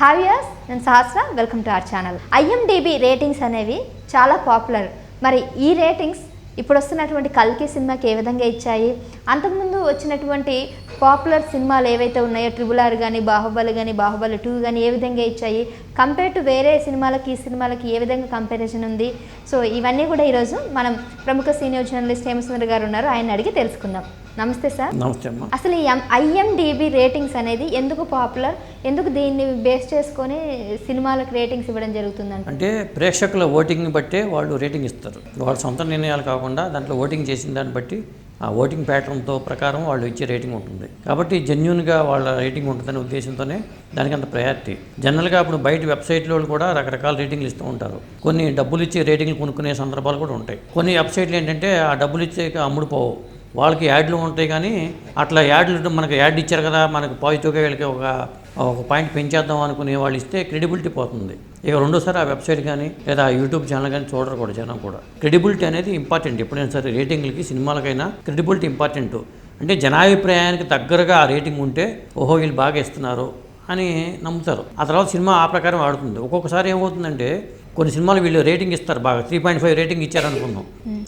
హావియర్స్ నేను Sahasra. Welcome to our channel IMDb ratings అనేవి చాలా పాపులర్ మరి ఈ రేటింగ్స్ ఇప్పుడు వస్తున్నటువంటి కల్కి సినిమాకి ఏ విధంగా ఇచ్చాయి? అంతకుముందు వచ్చినటువంటి పాపులర్ సినిమాలు ఏవైతే ఉన్నాయో ట్రిబుల్ ఆర్ కానీ బాహుబలి కానీ బాహుబలి టూ కానీ ఏ విధంగా ఇచ్చాయి కంపేర్ టు వేరే సినిమాలకి ఈ సినిమాలకి ఏ విధంగా కంపారిజన్ ఉంది? సో ఇవన్నీ కూడా ఈరోజు మనం ప్రముఖ సీనియర్ జర్నలిస్ట్ హేమసుందర్ గారు ఉన్నారు. ఆయన అడిగి తెలుసుకుందాం. నమస్తే సార్. నమస్తే అసలు ఈ ఐఎండిబి రేటింగ్స్ అనేది ఎందుకు పాపులర్? ఎందుకు దీన్ని బేస్ చేసుకొని సినిమాలకు రేటింగ్స్ ఇవ్వడం జరుగుతుందంట? అంటే ప్రేక్షకుల ఓటింగ్ని బట్టే వాళ్ళు రేటింగ్ ఇస్తారు. వాళ్ళ సొంత నిర్ణయాలు కాకుండా దాంట్లో ఓటింగ్ చేసిన దాన్ని బట్టి ఆ ఓటింగ్ ప్యాటర్న్తో ప్రకారం వాళ్ళు ఇచ్చే రేటింగ్ ఉంటుంది. కాబట్టి జెన్యున్గా వాళ్ళ రేటింగ్ ఉంటుందనే ఉద్దేశంతోనే దానికి అంత ప్రయారిటీ. జనరల్గా అప్పుడు బయట వెబ్సైట్లో కూడా రకరకాల రేటింగ్లు ఇస్తూ ఉంటారు. కొన్ని డబ్బులు ఇచ్చే రేటింగ్లు కొనుక్కునే సందర్భాలు కూడా ఉంటాయి. కొన్ని వెబ్సైట్లు ఏంటంటే ఆ డబ్బులు ఇచ్చే అమ్ముడుపోవు వాళ్ళకి యాడ్లు ఉంటాయి కానీ అట్లా యాడ్లు మనకి యాడ్ ఇచ్చారు కదా మనకు పాజిటివ్గా వీళ్ళకి ఒక ఒక పాయింట్ పెంచేద్దాం అనుకునే వాళ్ళు ఇస్తే క్రెడిబిలిటీ పోతుంది. ఇక రెండోసారి ఆ వెబ్సైట్ కానీ లేదా ఆ యూట్యూబ్ ఛానల్ కానీ చూడరు కూడా జనం కూడా. క్రెడిబిలిటీ అనేది ఇంపార్టెంట్. ఎప్పుడైనా సరే రేటింగ్లకి సినిమాలకైనా క్రెడిబిలిటీ ఇంపార్టెంట్. అంటే జనాభిప్రాయానికి దగ్గరగా ఆ రేటింగ్ ఉంటే ఓహో వీళ్ళు బాగా ఇస్తున్నారు అని నమ్ముతారు. ఆ తర్వాత సినిమా ఆ ప్రకారం ఆడుతుంది. ఒక్కొక్కసారి ఏమవుతుందంటే కొన్ని సినిమాలు వీళ్ళు రేటింగ్ ఇస్తారు బాగా. త్రీ పాయింట్ ఫైవ్ రేటింగ్ ఇచ్చారనుకుందాం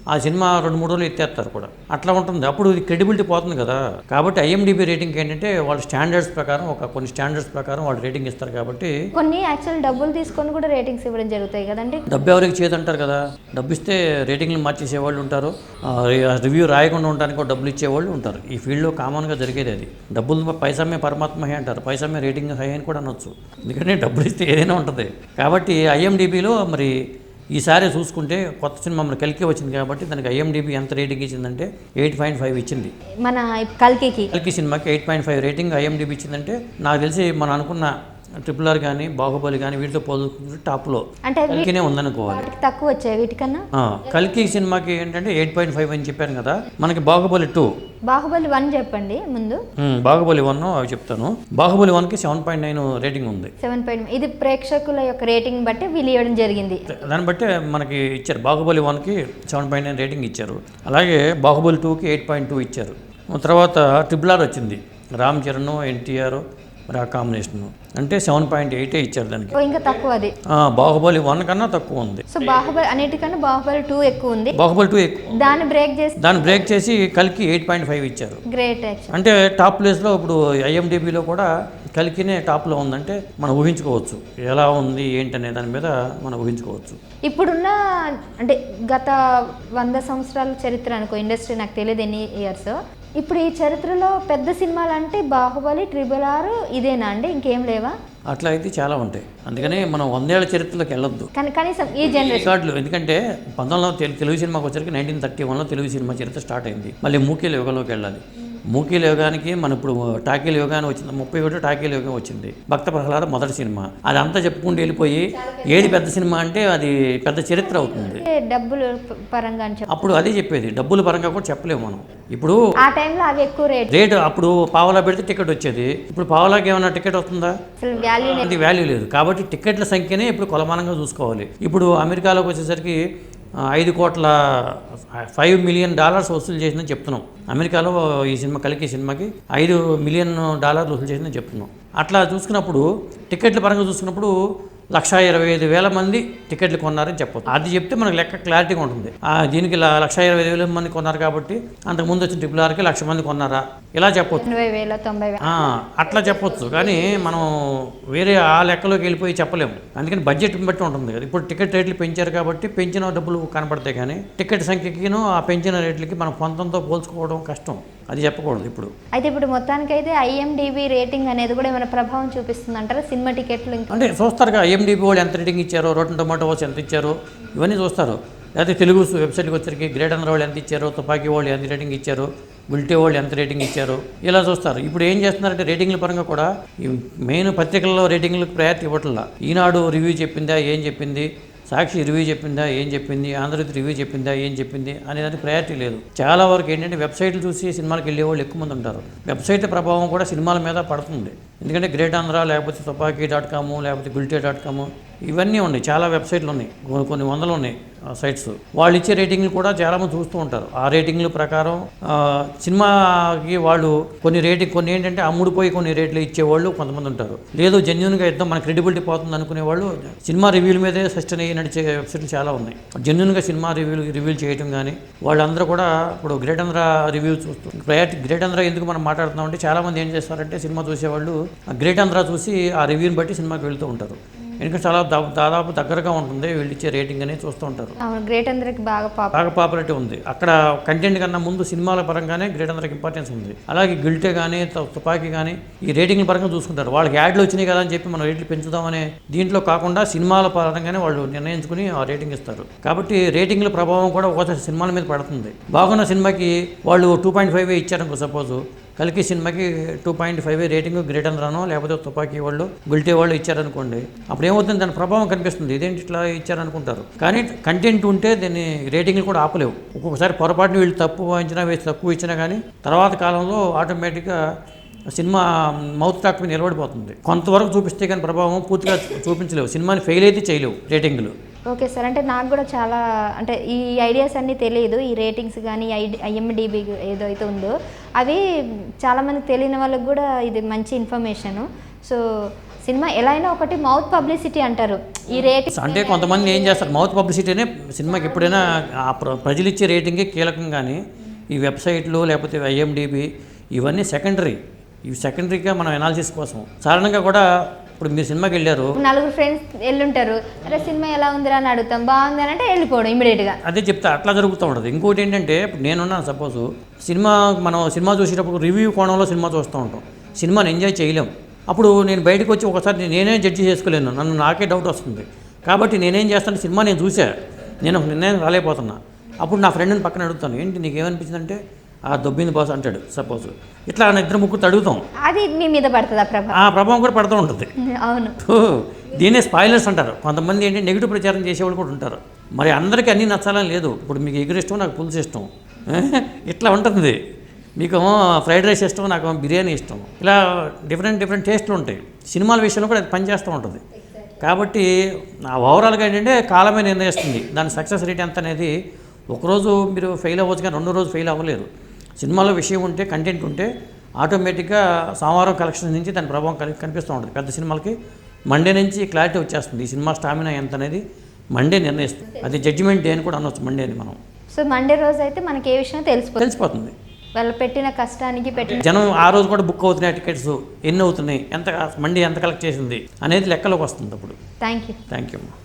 ఆ సినిమా రెండు మూడు రోజులు ఎత్తేస్తారు కూడా. అట్లా ఉంటుంది. అప్పుడు ఇది క్రెడిబిలిటీ పోతుంది కదా. కాబట్టి ఐఎండిబి రేటింగ్ ఏంటంటే వాళ్ళ స్టాండర్డ్స్ ప్రకారం ఒక కొన్ని స్టాండర్డ్స్ ప్రకారం వాళ్ళు రేటింగ్ ఇస్తారు కాబట్టి కొన్ని యాక్చువల్ డబ్బులు తీసుకొని కూడా రేటింగ్స్ ఇవ్వడం జరుగుతాయి కదండి. డబ్బు ఎవరికి చేదంటారు కదా? డబ్బు ఇస్తే రేటింగ్లు మార్చేసే వాళ్ళు ఉంటారు రివ్యూ రాయకుండా ఉండడానికి డబ్బులు ఇచ్చేవాళ్ళు ఉంటారు. ఈ ఫీల్డ్లో కామన్గా జరిగేది అది. డబ్బులు పైసమే పరమాత్మ హై అంటారు. పైసమే రేటింగ్ హై అని కూడా అనొచ్చు. ఎందుకంటే డబ్బులు ఇస్తే ఏదైనా ఉంటుంది. కాబట్టి ఐఎండిబిలో మరి ఈసారి చూసుకుంటే కొత్త సినిమా మన కలికి వచ్చింది కాబట్టి దానికి ఐఎండిబి ఎంత రేటింగ్ ఇచ్చిందంటే ఎయిట్ పాయింట్ ఫైవ్ ఇచ్చింది. మన కల్కికి. కల్కి సినిమాకి eight point five rating IMDb ఇచ్చిందంటే నాకు తెలిసి మనం అనుకున్న ట్రిపుల్ ఆర్ కానీ బాహుబలి కానీ వీటితో పోల్చుకుంటే టాప్లో. కల్కినే ఉందనుకోవాలి. తక్కువ వచ్చాయి వీటికన్నా? కల్కి సినిమాకి ఏంటంటే ఎయిట్ పాయింట్ ఫైవ్ అని చెప్పాను కదా మనకి బాహుబలి టూ. బాహుబలి వన్ చెప్పండి ముందు. బాహుబలి వన్ అవి చెప్తాను. బాహుబలి వన్కి సెవెన్ పాయింట్ నైన్ రేటింగ్ ఉంది. సెవెన్ పాయింట్ ఇది ప్రేక్షకుల యొక్క రేటింగ్ బట్టి వీళ్ళు ఇవ్వడం జరిగింది. దాన్ని బట్టి మనకి ఇచ్చారు. బాహుబలి వన్కి సెవెన్ పాయింట్ నైన్ రేటింగ్ ఇచ్చారు. అలాగే బాహుబలి టూకి ఎయిట్ పాయింట్ టూ ఇచ్చారు. తర్వాత ట్రిపుల్ ఆర్ వచ్చింది. రామ్ చరణ్ ఎన్టీఆర్ మరి ఆ కాంబినేషన్ అంటే సెవెన్ పాయింట్ ఎయిటే ఇచ్చారు దానికి. ఇంకా తక్కువ అది. బాహుబలి వన్ కన్నా తక్కువ ఉంది. సో బాహుబలి అన్నిటికన్నా బాహుబలి టూ ఎక్కువ ఉంది. బాహుబలి టూ ఎక్కువ దాన్ని బ్రేక్ చేసి దాన్ని బ్రేక్ చేసి కలికి ఎయిట్ పాయింట్ ఫైవ్ ఇచ్చారు. గ్రేట్ అంటే టాప్ ప్లేస్లో ఇప్పుడు ఐఎండిబిలో కూడా కలికినే టాప్లో ఉందంటే మనం ఊహించుకోవచ్చు. ఎలా ఉంది ఏంటనే దాని మీద మనం ఊహించుకోవచ్చు. ఇప్పుడున్న అంటే గత వంద సంవత్సరాల చరిత్ర అనుకో ఇండస్ట్రీ నాకు తెలియదు ఎన్ని ఇయర్స్ ఇప్పుడు ఈ చరిత్రలో పెద్ద సినిమాలు అంటే బాహుబలి ట్రిబుల్ ఆర్ ఇదేనా అండి? ఇంకేం లేవా? అట్లా అయితే చాలా ఉంటాయి. అందుకనే మనం వందేళ్ళ చరిత్రలోకి వెళ్ళొద్దు. కానీ కనీసం ఈ జనరేషన్ రికార్డులు ఎందుకంటే పంతొమ్మిది తెలుగు సినిమాకి వచ్చరికి నైన్టీన్ థర్టీ వన్లో తెలుగు సినిమా చరిత్ర స్టార్ట్ అయింది. మళ్ళీ మూకీల యుగంలోకి వెళ్ళాలి. మూకీల యుగానికి మన ఇప్పుడు టాకీల యుగాన్ని వచ్చింది. ముప్పై ఒకటి టాకీల యుగం వచ్చింది. భక్త ప్రహ్లాద మొదటి సినిమా. అది అంతా చెప్పుకుంటూ వెళ్ళిపోయి ఏది పెద్ద సినిమా అంటే అది పెద్ద చరిత్ర అవుతుంది. డబ్బులు పరంగా అప్పుడు అదే చెప్పేది. డబ్బుల పరంగా కూడా చెప్పలేము మనం. ఇప్పుడు ఆ టైంలో అవి ఎక్కువ రేట్. రేటు అప్పుడు పావలా పెడితే టికెట్ వచ్చేది. ఇప్పుడు పావలాకి ఏమైనా టికెట్ వస్తుందా? వాల్యూ అది వాల్యూ లేదు. కాబట్టి టికెట్ల సంఖ్యనే ఇప్పుడు కొలమానంగా చూసుకోవాలి. ఇప్పుడు అమెరికాలోకి వచ్చేసరికి ఐదు కోట్ల ఫైవ్ మిలియన్ డాలర్స్ వసూలు చేసిందని చెప్తున్నాం. అమెరికాలో ఈ సినిమా కలికి సినిమాకి ఐదు మిలియన్ డాలర్లు వసూలు చేసిందని చెప్తున్నాం. అట్లా చూసుకున్నప్పుడు టికెట్ల పరంగా చూసుకున్నప్పుడు లక్ష ఇరవై ఐదు వేల మంది టికెట్లు కొన్నారని చెప్పొచ్చు. అది చెప్తే మనకు లెక్క క్లారిటీగా ఉంటుంది. ఆ, దీనికి లక్ష ఇరవై ఐదు వేల మంది కొన్నారు కాబట్టి అంతకుముందు వచ్చిన ట్రిపుల్ ఆర్కి లక్ష మంది కొన్నారా? ఇలా చెప్పొచ్చు. అట్లా చెప్పొచ్చు. కానీ మనం వేరే ఆ లెక్కలోకి వెళ్ళిపోయి చెప్పలేము. అందుకని బడ్జెట్ బట్టి ఉంటుంది కదా. ఇప్పుడు టికెట్ రేట్లు పెంచారు కాబట్టి పెంచిన డబ్బులు కనపడతాయి కానీ టికెట్ సంఖ్యకిను ఆ పెంచిన రేట్లకి మనం పొంతంతో పోల్చుకోవడం కష్టం. అది చెప్పకూడదు ఇప్పుడు. అయితే ఇప్పుడు మొత్తానికైతే ఐఎండిబి రేటింగ్ అనేది కూడా ఏమైనా ప్రభావం చూపిస్తుంది అంటారా సినిమా టికెట్లు అంటే చూస్తారు కదా ఐఎండిబి వాళ్ళు ఎంత రేటింగ్ ఇచ్చారో రోటన్ టొమాటోస్ ఎంత ఇచ్చారో ఇవన్నీ చూస్తారు. లేకపోతే తెలుగు వెబ్సైట్కి వచ్చరికి గ్రేట్ అన్న వాళ్ళు ఎంత ఇచ్చారో తుపాకీ వాళ్ళు ఎంత రేటింగ్ ఇచ్చారు బుల్టే వాళ్ళు ఎంత రేటింగ్ ఇచ్చారు ఇలా చూస్తారు. ఇప్పుడు ఏం చేస్తున్నారంటే రేటింగ్ల పరంగా కూడా ఈ మెయిన్ పత్రికల్లో రేటింగ్లకు ప్రయారిటీ ఇవ్వట్లా. ఈనాడు రివ్యూ చెప్పిందా ఏం చెప్పింది సాక్షి రివ్యూ చెప్పిందా ఏం చెప్పింది ఆంధ్రజ్యోతి రివ్యూ చెప్పిందా ఏం చెప్పింది అనేదానికి ప్రయారిటీ లేదు. చాలా వరకు ఏంటంటే వెబ్సైట్లు చూసి సినిమాలకు వెళ్ళే వాళ్ళు ఎక్కువ మంది ఉంటారు. వెబ్సైట్ ప్రభావం కూడా సినిమాల మీద పడుతుంది. ఎందుకంటే గ్రేట్ ఆంధ్ర లేకపోతే తుపాకీ డాట్ కాము లేకపోతే గుల్టే డాట్ కాము ఇవన్నీ ఉన్నాయి. చాలా వెబ్సైట్లు ఉన్నాయి. కొన్ని వందలు ఉన్నాయి. సైట్స్ వాళ్ళు ఇచ్చే రేటింగ్లు కూడా చాలామంది చూస్తూ ఉంటారు. ఆ రేటింగ్ల ప్రకారం సినిమాకి వాళ్ళు కొన్ని రేటింగ్ కొన్ని ఏంటంటే అమ్ముడుపోయి కొన్ని రేట్లు ఇచ్చేవాళ్ళు కొంతమంది ఉంటారు. లేదు జెన్యున్గా ఇద్దాం మన క్రెడిబిలిటీ పోతుంది అనుకునే వాళ్ళు సినిమా రివ్యూల మీదే సస్టైన్ అయ్యి నడిచే వెబ్సైట్లు చాలా ఉన్నాయి. జెన్యున్గా సినిమా రివ్యూలు రివ్యూలు చేయడం కానీ వాళ్ళందరూ కూడా ఇప్పుడు గ్రేట్ ఆంధ్ర రివ్యూ చూస్తూ గ్రేట్ గ్రేట్ ఆంధ్ర ఎందుకు మనం మాట్లాడుతున్నాం అంటే చాలామంది ఏం చేస్తారంటే సినిమా చూసేవాళ్ళు ఆ గ్రేట్ ఆంధ్ర చూసి ఆ రివ్యూని బట్టి సినిమాకి వెళ్తూ ఉంటారు. ఎందుకంటే చాలా దాదాపు దగ్గరగా ఉంటుంది వీళ్ళు ఇచ్చే రేటింగ్ అనేది చూస్తూ ఉంటారు. గ్రేట్ అందరికి బాగా బాగా పాపులారిటీ ఉంది. అక్కడ కంటెంట్ కన్నా ముందు సినిమాల పరంగానే గ్రేట్ అందరికి ఇంపార్టెన్స్ ఉంది. అలాగే గిల్టే కానీ తుపాకీ కానీ ఈ రేటింగ్ పరంగా చూసుకుంటారు. వాళ్ళకి యాడ్లు వచ్చినాయి కదా అని చెప్పి మనం రేట్లు పెంచుదామనే దీంట్లో కాకుండా సినిమాల పరంగానే వాళ్ళు నిర్ణయించుకుని ఆ రేటింగ్ ఇస్తారు. కాబట్టి రేటింగ్ల ప్రభావం కూడా ఒకసారి సినిమాల మీద పడుతుంది. బాగున్న సినిమాకి వాళ్ళు టూ పాయింట్ ఫైవ్ ఇచ్చారనుకో సపోజ్ కలికి సినిమాకి two point five rating great అందరానో లేకపోతే తుపాకీ వాళ్ళు గుల్టే వాళ్ళు ఇచ్చారనుకోండి అప్పుడు ఏమవుతుంది? దాని ప్రభావం కనిపిస్తుంది. ఇదేంటి ఇట్లా ఇచ్చారనుకుంటారు. కానీ కంటెంట్ ఉంటే దీన్ని రేటింగ్లు కూడా ఆపలేవు. ఒక్కొక్కసారి పొరపాటున వీళ్ళు తప్పు వాయించినా వేసి తక్కువ ఇచ్చినా కానీ తర్వాత కాలంలో ఆటోమేటిక్గా సినిమా మౌత్ టాక్ మీద నిలబడిపోతుంది. కొంతవరకు చూపిస్తే కానీ ప్రభావం పూర్తిగా చూపించలేవు. సినిమాని ఫెయిల్ అయితే చేయలేవు రేటింగ్లు. ఓకే సార్ అంటే నాకు కూడా చాలా అంటే ఈ ఐడియాస్ అన్నీ తెలియదు ఈ రేటింగ్స్ కానీ ఐఎండిబి ఏదైతే ఉందో అవి చాలామంది తెలియని వాళ్ళకి కూడా ఇది మంచి ఇన్ఫర్మేషన్. సో సినిమా ఎలా అయినా ఒకటి మౌత్ పబ్లిసిటీ అంటారు. ఈ రేటింగ్ అంటే కొంతమంది ఏం చేస్తారు మౌత్ పబ్లిసిటీనే సినిమాకి ఎప్పుడైనా ప్రజలు ఇచ్చే రేటింగే కీలకం కానీ ఈ వెబ్సైట్లు లేకపోతే ఐఎండిబి ఇవన్నీ సెకండరీ. ఇవి సెకండరీగా మనం ఎనాలిసిస్ కోసం. సాధారణంగా కూడా ఇప్పుడు మీరు సినిమాకి వెళ్ళారు. నలుగురు ఫ్రెండ్స్ వెళ్ళుంటారు అరే సినిమా ఎలా ఉందిరా అని అడుగుతాం. బాగుంది అని అంటే వెళ్ళిపోవడం ఇమీడియట్గా అదే చెప్తా అట్లా జరుగుతూ ఉంటుంది. ఇంకోటి ఏంటంటే ఇప్పుడు నేనున్నాను సపోజ్ సినిమా మనం సినిమా చూసేటప్పుడు రివ్యూ కోణంలో సినిమా చూస్తూ ఉంటాం. సినిమాని ఎంజాయ్ చేయలేం. అప్పుడు నేను బయటకు వచ్చి ఒకసారి నేనే జడ్జి చేసుకోలేను. నన్ను నాకే డౌట్ వస్తుంది. కాబట్టి నేనేం చేస్తాను సినిమా నేను చూసా. నేను నిర్ణయం రాలేకపోతున్నా. అప్పుడు నా ఫ్రెండ్ని పక్కన అడుగుతాను ఏంటి నీకు ఏమనిపించిందంటే ఆ దొబ్బింది బాస్ అంటాడు సపోజ్ ఇట్లా ఇద్దరు ముగ్గురు అడుగుతాం అది మీ మీద పడుతుందా ఆ ప్రభావం కూడా పడుతూ ఉంటుంది. అవును. ఓ, దీన్నే స్పాయిలర్స్ అంటారు. కొంతమంది ఏంటి నెగిటివ్ ప్రచారం చేసేవాళ్ళు కూడా ఉంటారు. మరి అందరికీ అన్నీ నచ్చాలని లేదు. ఇప్పుడు మీకు ఎగురు ఇష్టం నాకు పులుసు ఇష్టం. ఇట్లా ఉంటుంది. మీకు ఫ్రైడ్ రైస్ ఇష్టం నాకు బిర్యానీ ఇష్టం. ఇలా డిఫరెంట్ డిఫరెంట్ టేస్ట్లు ఉంటాయి. సినిమాల విషయంలో కూడా అది పనిచేస్తూ ఉంటుంది. కాబట్టి నా ఓవరాల్గా ఏంటంటే కాలమే నిర్ణయిస్తుంది. దాని సక్సెస్ రేట్ ఎంత అనేది ఒకరోజు మీరు ఫెయిల్ అవ్వచ్చు కానీ రెండో రోజు ఫెయిల్ అవ్వలేరు సినిమాలో విషయం ఉంటే కంటెంట్ ఉంటే ఆటోమేటిక్గా సోమవారం కలెక్షన్ నుంచి దాని ప్రభావం కలి కనిపిస్తూ ఉంటుంది. పెద్ద సినిమాలకి మండే నుంచి క్లారిటీ వచ్చేస్తుంది. ఈ సినిమా స్టామినా ఎంత అనేది మండే నిర్ణయిస్తుంది. అది జడ్జిమెంట్ డే అని కూడా అనొచ్చు మండే అని మనం. సో మండే రోజు అయితే మనకి ఏ విషయం తెలిసిపోతుంది తెలిసిపోతుంది. వాళ్ళు పెట్టిన కష్టానికి పెట్టిన జనం ఆ రోజు కూడా బుక్ అవుతున్నాయి టికెట్స్ ఎన్ని అవుతున్నాయి? ఎంత మండే ఎంత కలెక్ట్ చేసింది? అనేది లెక్కలోకి వస్తుంది అప్పుడు. Thank you thank you